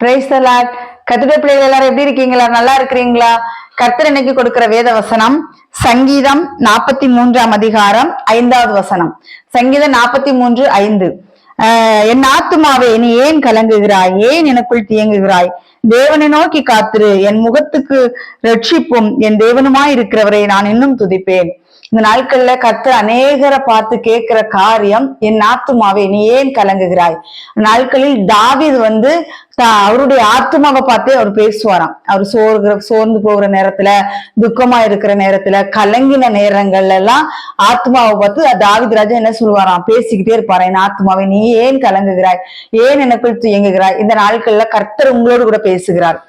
Price allot கத்துட பிள்ளைகள் எல்லாரும் எப்படி இருக்கீங்களா? நல்லா இருக்கிறீங்களா? கர்த்தர் இன்னைக்கு கொடுக்கிற வேத வசனம் சங்கீதம் நாற்பத்தி மூன்றாம் அதிகாரம் ஐந்தாவது வசனம். சங்கீதம் நாற்பத்தி மூன்று ஐந்து. ஆஹ் என் ஆத்துமாவே நீ ஏன் கலங்குகிறாய்? ஏன் எனக்குள் தியங்குகிறாய்? தேவனை நோக்கி காத்திரு என் முகத்துக்கு ரட்சிப்பும் என் தேவனுமாய் இருக்கிறவரை நான் இன்னும் துதிப்பேன். இந்த நாட்கள்ல கர்த்தர் அநேகரை பார்த்து கேட்கிற காரியம் என் ஆத்துமாவே நீ ஏன் கலங்குகிறாய்? நாட்களில் தாவிது வந்து அவருடைய ஆத்துமாவை பார்த்தே அவர் பேசுவாராம். அவர் சோர்கிற சோர்ந்து போகிற நேரத்துல துக்கமா இருக்கிற நேரத்துல கலங்கின நேரங்கள்ல எல்லாம் ஆத்மாவை பார்த்து தாவித் ராஜா என்ன சொல்லுவாராம்? பேசிக்கிட்டே இருப்பாரா என் ஆத்மாவை நீ ஏன் கலங்குகிறாய்? ஏன் எனக்குள் துயங்குகிறாய் இந்த நாட்கள்ல கர்த்தர் உங்களோடு கூட பேசுகிறார்.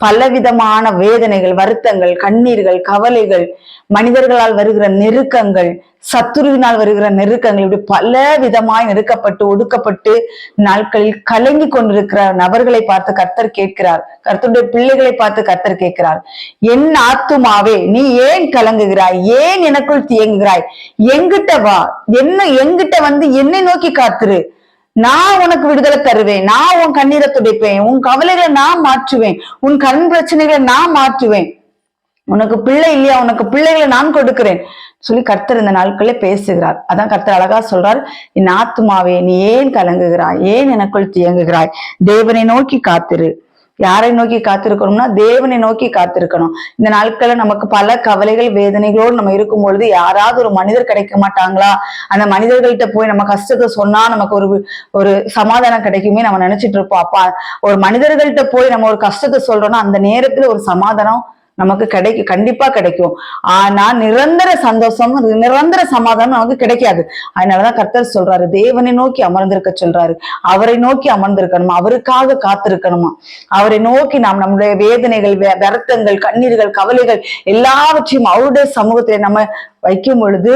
பலவிதமான வேதனைகள் வருத்தங்கள் கண்ணீர்கள் கவலைகள் மனிதர்களால் வருகிற நெருக்கங்கள் சத்துருவினால் வருகிற நெருக்கங்கள் இப்படி பல விதமாய் நெருக்கப்பட்டு ஒடுக்கப்பட்டு நாட்களில் கலங்கி கொண்டிருக்கிற நபர்களை பார்த்து கர்த்தர் கேட்கிறார். கர்த்தருடைய பிள்ளைகளை பார்த்து கர்த்தர் கேட்கிறார். என் ஆத்துமாவே நீ ஏன் கலங்குகிறாய்? ஏன் எனக்குள் தியங்குகிறாய்? எங்கிட்ட வா. என்ன எங்கிட்ட வந்து என்னை நோக்கி காத்துரு. நான் உனக்கு விடுதலை தருவேன். நான் உன் கண்ணீரை துடைப்பேன். உன் கவலைகளை நான் மாற்றுவேன். உன் கண் பிரச்சனைகளை நான் மாற்றுவேன். உனக்கு பிள்ளை இல்லையா? உனக்கு பிள்ளைகளை நான் கொடுக்கிறேன். சொல்லி கர்த்தர் இந்த நாட்களே பேசுகிறார். அதான் கர்த்தர் அழகா சொல்றார். என் ஆத்துமாவே நீ ஏன் கலங்குகிறாய்? ஏன் எனக்குள் தியங்குகிறாய்? தேவனை நோக்கி காத்திரு. யாரை நோக்கி காத்திருக்கணும்னா தேவனை நோக்கி காத்திருக்கணும். இந்த நாட்கள்ல நமக்கு பல கவலைகள் வேதனைகளோடு நம்ம இருக்கும் பொழுது யாராவது ஒரு மனிதர் கிடைக்க மாட்டாங்களா? அந்த மனிதர்கள்ட்ட போய் நம்ம கஷ்டத்தை சொன்னா நமக்கு ஒரு ஒரு சமாதானம் கிடைக்குமே நம்ம நினைச்சிட்டு இருப்போம். அப்பா ஒரு மனிதர்கள்ட்ட போய் நம்ம ஒரு கஷ்டத்தை சொல்றோம்னா அந்த நேரத்துல ஒரு சமாதானம் நமக்கு கிடைக்கும் கண்டிப்பா கிடைக்கும். ஆனா நிரந்தர சந்தோஷம் நிரந்தர சமாதானம் நமக்கு கிடைக்காது. அதனாலதான் கர்த்தர் சொல்றாரு தேவனை நோக்கி அமர்ந்திருக்க சொல்றாரு. அவரை நோக்கி அமர்ந்திருக்கணுமா? அவருக்காக காத்திருக்கணுமா? அவரை நோக்கி நாம் நம்முடைய வேதனைகள் வருத்தங்கள் கண்ணீர்கள் கவலைகள் எல்லாவற்றையும் அவருடைய சமூகத்திலே நம்ம வைக்கும் பொழுது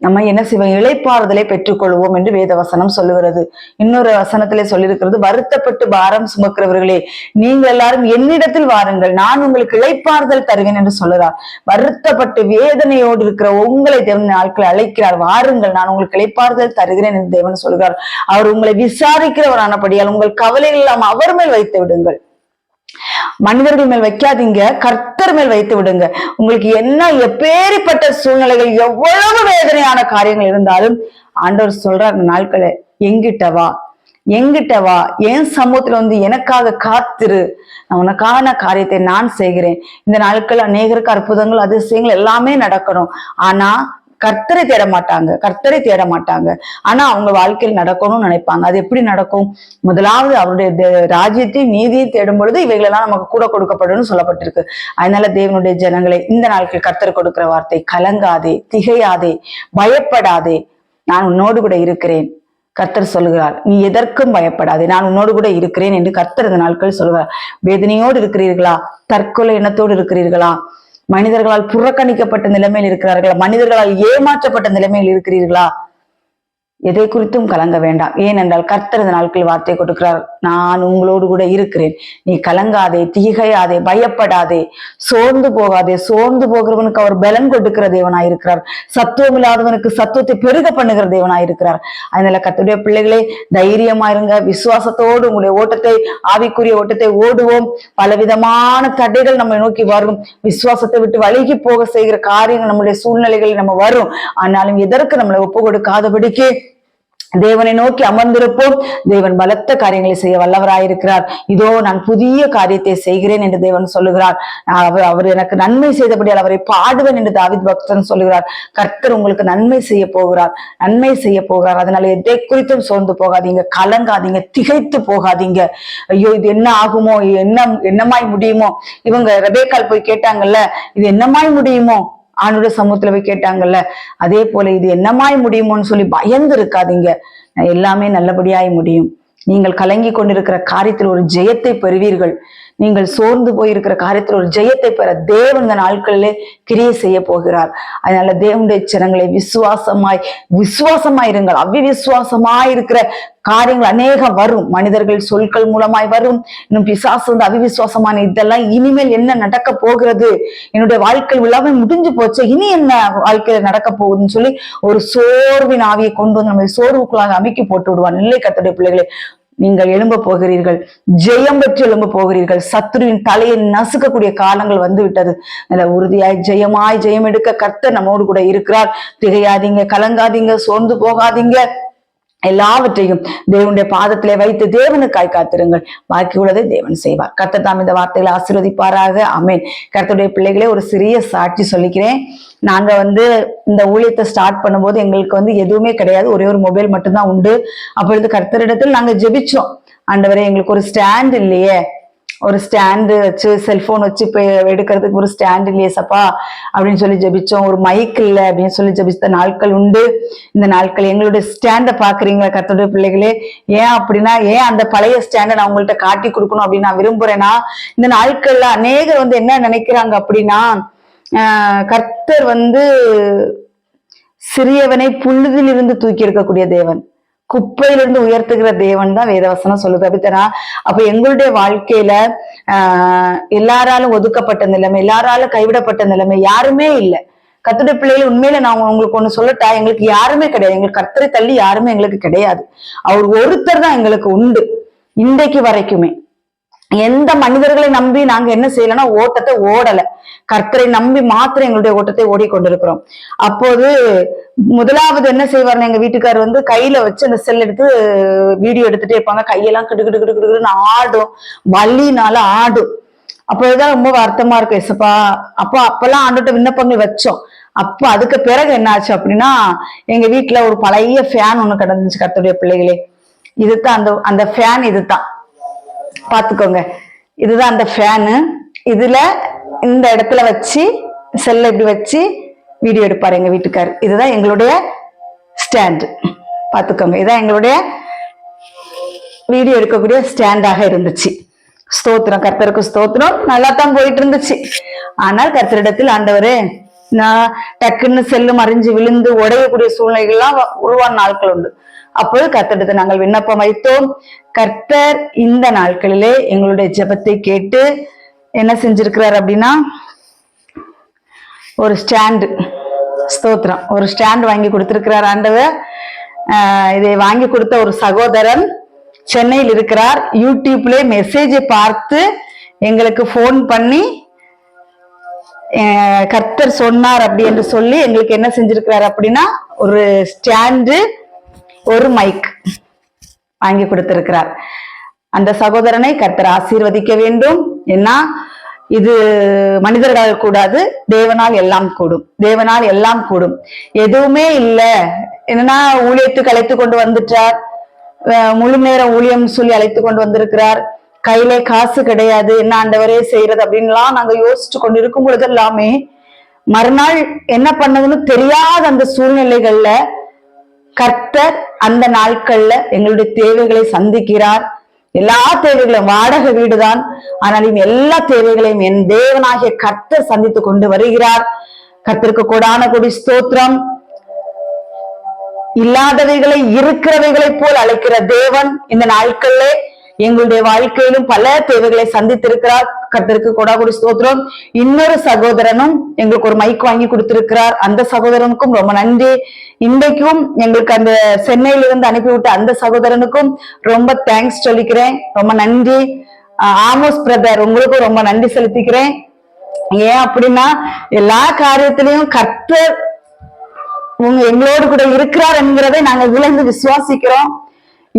நம்ம என்ன செய்வோம் இளைப்பாறுதலை பெற்றுக்கொள்வோம் என்று வேதவசனம் சொல்லுகிறது. இன்னொரு வசனத்திலே சொல்லியிருக்கிறது வருத்தப்பட்டு பாரம் சுமக்கிறவர்களே நீங்கள் எல்லாரும் என்னிடத்தில் வாருங்கள். நான் உங்களுக்கு இழைப்பாறுதல் தருவேன் என்று சொல்லுறார் வருத்தப்பட்டு வேதனையோடு இருக்கிற உங்களை தேவன் நாட்கள் அழைக்கிறார். வாருங்கள் நான் உங்களுக்கு இளைப்பாறுதல் தருகிறேன் என்று தேவன் சொல்கிறார் அவர் உங்களை விசாரிக்கிறவரானபடியால் உங்கள் கவலைகள் எல்லாம் அவர் மேல் வைத்து விடுங்கள். மனிதர்கள் மேல் வைக்காதீங்க கர்த்தர் மேல் வைத்து விடுங்க. உங்களுக்கு என்ன எப்பேறிப்பட்ட சூழ்நிலைகள் எவ்வளவு வேதனையான காரியங்கள் இருந்தாலும் ஆண்டவர் சொல்றார் அந்த நாட்களை எங்கிட்ட வா எங்கிட்ட வா என் சமூகத்துல வந்து எனக்காக காத்திரு. நான் உனக்கான காரியத்தை நான் செய்கிறேன். இந்த நாட்கள் அநேகருக்கு அற்புதங்கள் அதிசயங்கள் எல்லாமே நடக்கணும். ஆனா கர்த்தரை தேட மாட்டாங்க கர்த்தரை தேட மாட்டாங்க ஆனா அவங்க வாழ்க்கையில் நடக்கணும்னு நினைப்பாங்க. அது எப்படி நடக்கும்? முதலாவது அவருடைய ராஜ்யத்தையும் நீதியை தேடும் பொழுது இவைகளெல்லாம் நமக்கு கூட கொடுக்கப்படும் சொல்லப்பட்டிருக்கு. அதனால தேவனுடைய ஜனங்களை இந்த நாட்கள் கர்த்தர் கொடுக்கிற வார்த்தை கலங்காதே திகையாதே பயப்படாதே. நான் உன்னோடு கூட இருக்கிறேன். கர்த்தர் சொல்கிறார் நீ எதற்கும் பயப்படாதே. நான் உன்னோடு கூட இருக்கிறேன் என்று கர்த்தர் இந்த நாட்கள் சொல்கிறார் வேதனையோடு இருக்கிறீர்களா? தற்கொலை எண்ணத்தோடு இருக்கிறீர்களா? மனிதர்களால் புறக்கணிக்கப்பட்ட நிலைமையில் இருக்கிறார்களா? மனிதர்களால் ஏமாற்றப்பட்ட நிலைமையில் இருக்கிறீர்களா? எதை குறித்தும் கலங்க வேண்டாம். ஏனென்றால் கர்த்தரது நாட்கள் வார்த்தை கொடுக்கிறார். நான் உங்களோடு கூட இருக்கிறேன். நீ கலங்காதே திகையாதே பயப்படாதே சோர்ந்து போகாதே. சோர்ந்து போகிறவனுக்கு அவர் பலன் கொடுக்கிற தேவனாயிருக்கிறார் சத்துவம் இல்லாதவனுக்கு சத்துவத்தை பெருக பண்ணுகிற தேவனாயிருக்கிறார் அதனால கத்துடைய பிள்ளைகளே தைரியமா இருங்க. விசுவாசத்தோடு உங்களுடைய ஓட்டத்தை ஆவிக்குரிய ஓட்டத்தை ஓடுவோம். பலவிதமான தடைகள் நம்மை நோக்கி வரும். விசுவாசத்தை விட்டு வழுகி போக செய்கிற காரியங்கள் நம்முடைய சூழ்நிலைகளில் நம்ம வரும். ஆனாலும் எதற்கு நம்மளை ஒப்பு கொடுக்காதபடிக்கு தேவனை நோக்கி அமர்ந்திருப்போம். தேவன் பலத்த காரியங்களை செய்ய வல்லவராயிருக்கிறார். இதோ நான் புதிய காரியத்தை செய்கிறேன் என்று தேவன் சொல்லுகிறார். அவர் அவர் எனக்கு நன்மை செய்தபடியால் அவரை பாடுவேன் என்று தாவித் பக்தன் சொல்லுகிறார். கர்த்தர் உங்களுக்கு நன்மை செய்ய போகிறார். நன்மை செய்ய போகிறார். அதனால எதை குறித்தும் சோர்ந்து போகாதீங்க. கலங்காதீங்க. திகைத்து போகாதீங்க. ஐயோ இது என்ன ஆகுமோ? என்ன என்னமாய் முடியுமோ? இவங்க ரெபேக்கால் போய் கேட்டாங்கல்ல இது என்னமாய் முடியுமோ? ஆண்டோட சமூகத்துல போய் கேட்டாங்கல்ல அதே போல இது என்னமாய் முடியுமோன்னு சொல்லி பயந்து இருக்காதீங்க எல்லாமே நல்லபடியாய் முடியும். நீங்கள் கலங்கி கொண்டிருக்கிற காரியத்தில் ஒரு ஜெயத்தை பெறுவீர்கள். நீங்கள் சோர்ந்து போயிருக்கிற காரியத்தில் ஒரு ஜெயத்தை பெற தேவன் இந்த நாட்களிலே கிரியை செய்ய போகிறார். அதனால தேவனுடைய சிரங்களை விசுவாசமாய் விசுவாசமாய் இருங்கள். அவிவிசுவாசமாய் இருக்கிற காரியங்கள் அநேகம் வரும். மனிதர்கள் சொற்கள் மூலமாய் வரும். இன்னும் பிசாசு வந்து அவிவிசுவாசமான இதெல்லாம் இனிமேல் என்ன நடக்க போகிறது? என்னுடைய வாழ்க்கை விழாவே முடிஞ்சு போச்சு. இனி என்ன வாழ்க்கையில நடக்க போகுதுன்னு சொல்லி ஒரு சோர்வின் ஆவியை கொண்டு வந்து நம்மை சோர்வுக்குள்ளாக அமைக்கி போட்டு விடுவான். இல்லை கத்துடைய பிள்ளைகளே நீங்கள் எழும்ப போகிறீர்கள். ஜெயம் பெற்று எழும்ப போகிறீர்கள். சத்துருவின் தலையை நசுக்கக்கூடிய காலங்கள் வந்து விட்டது நல்ல உறுதியாய் ஜெயமாய் ஜெயம் எடுக்க கர்த்தர் நம்மோடு கூட இருக்கிறார். திகையாதீங்க கலங்காதீங்க சோர்ந்து போகாதீங்க. எல்லாவற்றையும் தேவனுடைய பாதத்திலே வைத்து தேவனுக்காய் காத்திருங்கள். பாக்கி உள்ளதை தேவன் செய்வார். கர்த்தர் தாம் இந்த வார்த்தைகளை ஆசீர்வதிப்பாராக. அமேன் கர்த்தருடைய பிள்ளைகளே ஒரு சிறிய சாட்சி சொல்லிக்கிறேன். நாங்க வந்து இந்த ஊழியத்தை ஸ்டார்ட் பண்ணும்போது எங்களுக்கு வந்து எதுவுமே கிடையாது. ஒரே ஒரு மொபைல் மட்டும்தான் உண்டு. அப்பொழுது கர்த்தரிடத்தில் நாங்க ஜெபிச்சோம். ஆண்டவரே எங்களுக்கு ஒரு ஸ்டாண்ட் இல்லையே. ஒரு ஸ்டாண்டு வச்சு செல்போன் வச்சு இப்போ எடுக்கிறதுக்கு ஒரு ஸ்டாண்ட் இல்லையே சப்பா அப்படின்னு சொல்லி ஜபிச்சோம். ஒரு மைக் இல்லை அப்படின்னு சொல்லி ஜெபித்த நாட்கள் உண்டு. இந்த நாட்கள் எங்களுடைய ஸ்டாண்டை பார்க்குறீங்களா கத்தோடைய பிள்ளைகளே? ஏன் அப்படின்னா ஏன் அந்த பழைய ஸ்டாண்டை நான் உங்கள்கிட்ட காட்டி கொடுக்கணும் அப்படின்னு நான் விரும்புறேன்னா இந்த நாட்கள்ல அநேகர் வந்து என்ன நினைக்கிறாங்க அப்படின்னா கர்த்தர் வந்து சிறியவனை புழுதிலிருந்து தூக்கி எடுக்கக்கூடிய தேவன். குப்பையிலிருந்து உயர்த்துகிற தேவன் தான் வேதவசனம் சொல்லுது. அப்படித்தானா அப்ப எங்களுடைய வாழ்க்கையில ஆஹ் எல்லாராலும் ஒதுக்கப்பட்ட நிலைமை எல்லாராலும் கைவிடப்பட்ட நிலைமை யாருமே இல்லை. கத்துடைய பிள்ளைகள் உண்மையில நான் உங்களுக்கு ஒண்ணு சொல்லட்டா எங்களுக்கு யாருமே கிடையாது. எங்களுக்கு கர்த்தரை தள்ளி யாருமே எங்களுக்கு கிடையாது. அவர் ஒருத்தர் தான் எங்களுக்கு உண்டு. இன்றைக்கு வரைக்குமே. எந்த மனிதர்களை நம்பி நாங்க என்ன செய்யலன்னா ஓட்டத்தை ஓடல. கர்த்தரை நம்பி மாத்திரம் எங்களுடைய ஓட்டத்தை ஓடிக்கொண்டிருக்கிறோம். அப்போது முதலாவது என்ன செய்வார்னு எங்க வீட்டுக்காரர் வந்து கையில வச்சு அந்த செல் எடுத்து வீடியோ எடுத்துட்டே இருப்பாங்க. கையெல்லாம் கிடு கிடு கிடு கிடுன்னு ஆடும். வலினால ஆடும். அப்போதான் ரொம்ப வருத்தமா இருக்கும் எசப்பா அப்போ அப்பெல்லாம் ஆண்டுகிட்ட விண்ணப்பங்கள் வச்சோம். அப்போ அதுக்கு பிறகு என்ன ஆச்சு அப்படின்னா எங்க வீட்டுல ஒரு பழைய ஃபேன் ஒண்ணு கிடந்துச்சு கர்த்தருடைய பிள்ளைகளே. இதுதான் அந்த அந்த ஃபேன் இதுதான். பாத்துக்கோங்க. இதுதான் அந்த ஃபேனு இதுல இந்த இடத்துல வச்சு செல்ல இப்படி வச்சு வீடியோ எடுப்பாரு எங்க வீட்டுக்கார். இதுதான் எங்களுடைய ஸ்டாண்டு பாத்துக்கோங்க. இதுதான் எங்களுடைய வீடியோ எடுக்கக்கூடிய ஸ்டாண்டாக இருந்துச்சு. ஸ்தோத்திரம். கர்த்தருக்கு ஸ்தோத்திரம். நல்லா தான் போயிட்டு இருந்துச்சு ஆனால் கர்த்தரிடத்தில் ஆண்டவரே நான் டக்குன்னு செல்லு மறைஞ்சு விழுந்து உடையக்கூடிய சூழ்நிலைகள்லாம் உருவான நாட்கள் உண்டு. அப்போது கர்த்தரிடத்தில் நாங்கள் விண்ணப்பம் வைத்தோம் கர்த்தர் இந்த நாட்களிலே எங்களுடைய ஜெபத்தை கேட்டு என்ன செஞ்சிருக்கிறார் அப்படின்னா ஒரு ஸ்டாண்டு ஸ்தோத்திரம். ஒரு ஸ்டாண்ட் வாங்கி கொடுத்திருக்கிறார் ஆண்டவர். இதை வாங்கி கொடுத்த ஒரு சகோதரன் சென்னையில் இருக்கிறார். யூடியூப்ல மெசேஜை பார்த்து எங்களுக்கு ஃபோன் பண்ணி கர்த்தர் சொன்னார் அப்படி என்று சொல்லி எங்களுக்கு என்ன செஞ்சிருக்கிறார் அப்படின்னா ஒரு ஸ்டாண்டு ஒரு மைக் வாங்கி கொடுத்திருக்கிறார். அந்த சகோதரனை கர்த்தர் ஆசீர்வதிக்க வேண்டும். ஏன்னா இது மனிதர்களால் கூடாது தேவனால் எல்லாம் கூடும். தேவனால் எல்லாம் கூடும். எதுவுமே இல்லை. என்னன்னா ஊழியத்துக்கு அழைத்து கொண்டு வந்துட்டார். முழு நேர ஊழியம் சொல்லி அழைத்து கொண்டு வந்திருக்கிறார். கையில காசு கிடையாது. என்ன ஆண்டவரே செய்யறது அப்படின்லாம் நாங்க யோசிச்சு கொண்டு இருக்கும் பொழுது எல்லாமே மறுநாள் என்ன பண்ணதுன்னு தெரியாத அந்த சூழ்நிலைகள்ல கர்த்தர் அந்த நாட்கள்ல எங்களுடைய தேவைகளை சந்திக்கிறார். எல்லா தேவைகளும் வாடகை வீடுதான். ஆனாலும் எல்லா தேவைகளையும் என் தேவனாகிய கர்த்தர் சந்தித்து கொண்டு வருகிறார். கர்த்தருக்கு கொடான கொடி ஸ்தோத்திரம். இல்லாதவைகளை இருக்கிறவைகளை போல் அழைக்கிற தேவன் இந்த நாட்கள்ல எங்களுடைய வாழ்க்கையிலும் பல தேவைகளை சந்தித்திருக்கிறார். கர்த்தருக்கு கொடாகுடி ஸ்தோத்திரம். இன்னொரு சகோதரனும் எங்களுக்கு ஒரு மைக் வாங்கி கொடுத்திருக்கிறார். அந்த சகோதரனுக்கும் ரொம்ப நன்றி. இன்றைக்கும் எங்களுக்கு அந்த சென்னையிலிருந்து அனுப்பிவிட்ட அந்த சகோதரனுக்கும் ரொம்ப தேங்க்ஸ் சொல்லிக்கிறேன். ரொம்ப நன்றி. ஆமோஸ் பிரதர் உங்களுக்கும் ரொம்ப நன்றி செலுத்திக்கிறேன். ஏன் அப்படின்னா எல்லா காரியத்திலையும் கர்த்தர் உங்க எங்களோடு கூட இருக்கிறார் என்கிறதை நாங்கள் விளைந்து விசுவாசிக்கிறோம்.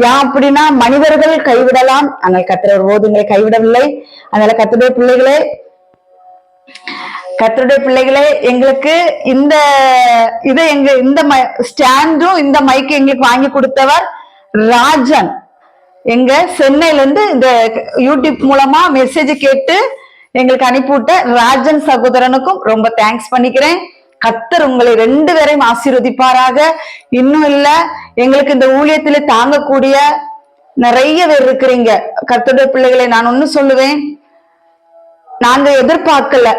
ஏன் அப்படின்னா மனிதர்கள் கைவிடலாம். ஆனால் கர்த்தர் ஓதுங்களை கைவிடவில்லை. அதனால கத்துடைய பிள்ளைகளே கத்தருடைய பிள்ளைகளே எங்களுக்கு இந்த இதை எங்க இந்த ஸ்டாண்டும் இந்த மைக்கு எங்களுக்கு வாங்கி கொடுத்தவர் ராஜன். எங்க சென்னையில இருந்து இந்த யூடியூப் மூலமா மெசேஜ் கேட்டு எங்களுக்கு அனுப்பிவிட்ட ராஜன் சகோதரனுக்கும் ரொம்ப தேங்க்ஸ் பண்ணிக்கிறேன். கத்தர் உங்களை ரெண்டு பேரையும் ஆசீர்வதிப்பாராக. இன்னும் இல்ல எங்களுக்கு இந்த ஊழியத்திலே தாங்கக்கூடிய நிறைய பேர் இருக்கிறீங்க. கத்தருடைய பிள்ளைகளை நான் ஒண்ணு சொல்லுவேன். நாங்க எதிர்பார்க்கல.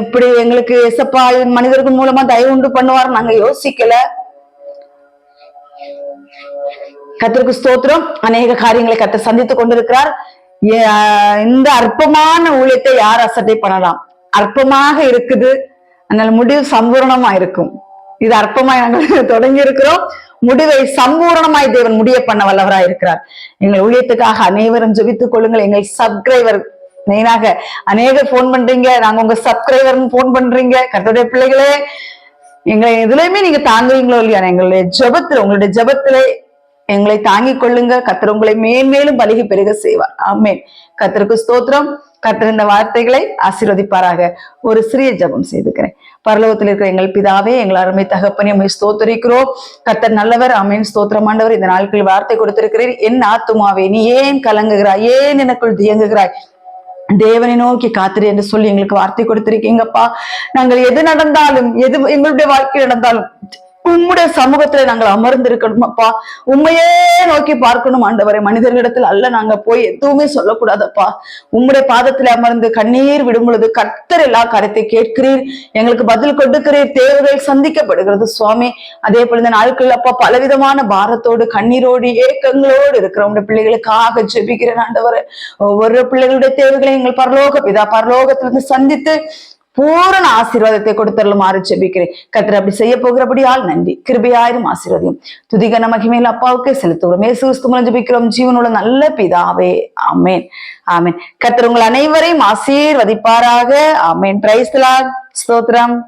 இப்படி எங்களுக்கு எசப்பா மனிதர்கள் மூலமா தயவு உண்டு பண்ணுவார். நாங்க யோசிக்கல. கத்திற்கு ஸ்தோத்திரம். அநேக காரியங்களை கத்த சந்தித்துக் கொண்டிருக்கிறார். இந்த அற்பமான ஊழியத்தை யார் அசட்டை பண்ணலாம்? அற்பமாக இருக்குது. அதனால முடிவு சம்பூரணமா இருக்கும் இது அற்பமாய் நாங்கள் தொடங்கி இருக்கிறோம் முடிவை சம்பூரணமாய் தேவன் முடிய பண்ண வல்லவராய் இருக்கிறார். எங்கள் ஊழியத்துக்காக அனைவரும் ஜெபித்துக் கொள்ளுங்கள். எங்கள் சப்ஸ்கிரைபர் மெயினாக அநேக போன் பண்றீங்க. நாங்க உங்க சப்ஸ்கிரைபர் போன் பண்றீங்க. கருத்துடைய பிள்ளைகளே எங்களை எதுலையுமே நீங்க தாங்குவீங்களோ இல்லையா எங்களுடைய ஜபத்துல உங்களுடைய ஜெபத்திலே எங்களை தாங்கிக் கொள்ளுங்க. கத்திர உங்களை மேன்மேலும் பலகி பெருக செய்வார். ஆமேன். கர்த்தருக்கு ஸ்தோத்திரம். கத்திருந்த வார்த்தைகளை ஆசீர்வதிப்பாராக. ஒரு சிறிய ஜெபம் செய்துக்கிறேன். பரலோகத்தில் இருக்கிற எங்கள் பிதாவே எங்கள் அருமை தகப்பனே அம்மை ஸ்தோத்தரிக்கிறோம். கத்தர் நல்லவர் ஆமென். ஸ்தோத்திரம் இந்த நாட்களில் வார்த்தை கொடுத்திருக்கிறீர். என் ஆத்துமாவே நீ ஏன் கலங்குகிறாய்? ஏன் எனக்குள் தியங்குகிறாய்? தேவனை நோக்கி காத்திரு என்று சொல்லி எங்களுக்கு வார்த்தை கொடுத்திருக்கீங்கப்பா. நாங்கள் எது நடந்தாலும் எது எங்களுடைய வாழ்க்கை நடந்தாலும் உம்முடைய சமூகத்துல நாங்கள் அமர்ந்திருக்கணும் அப்பா உண்மையே நோக்கி பார்க்கணும் ஆண்டவரை. மனிதர்களிடத்தில் அல்ல நாங்க போய் எதுவுமே சொல்லக்கூடாதப்பா. உம்முடைய பாதத்துல அமர்ந்து கண்ணீர் விடும் பொழுது கர்த்தர் எல்லா காரியத்தை கேட்கிறீர். எங்களுக்கு பதில் கொடுக்கிறீர். தேவைகள் சந்திக்கப்படுகிறது சுவாமி. அதே போல இந்த நாட்கள் அப்பா பலவிதமான பாரத்தோடு கண்ணீரோடு ஏக்கங்களோடு இருக்கிற உங்களுடைய பிள்ளைகளுக்காக ஜெபிக்கிறேன் ஆண்டவரை. ஒவ்வொரு பிள்ளைகளுடைய தேவைகளை எங்கள் பரலோக பிதா பரலோகத்திலிருந்து சந்தித்து பூரண ஆசீர்வாதத்தை கொடுத்தருளுமாறு செபிக்கிறேன் கத்திர அப்படி செய்ய போகிறபடியால் நன்றி. கிருபையாயிரும் ஆசீர்வாதம். துதிகன மகிமையில் அப்பாவுக்கே செலுத்துகிறோம். ஏசு ஜபிக்கிறோம் மூலம் ஜீவனுள்ள நல்ல பிதாவே. ஆமேன். ஆமேன். கத்திர உங்கள் அனைவரையும் ஆசீர்வதிப்பாராக. ஆமேன். பிரைஸ்லா ஸ்தோத்திரம்.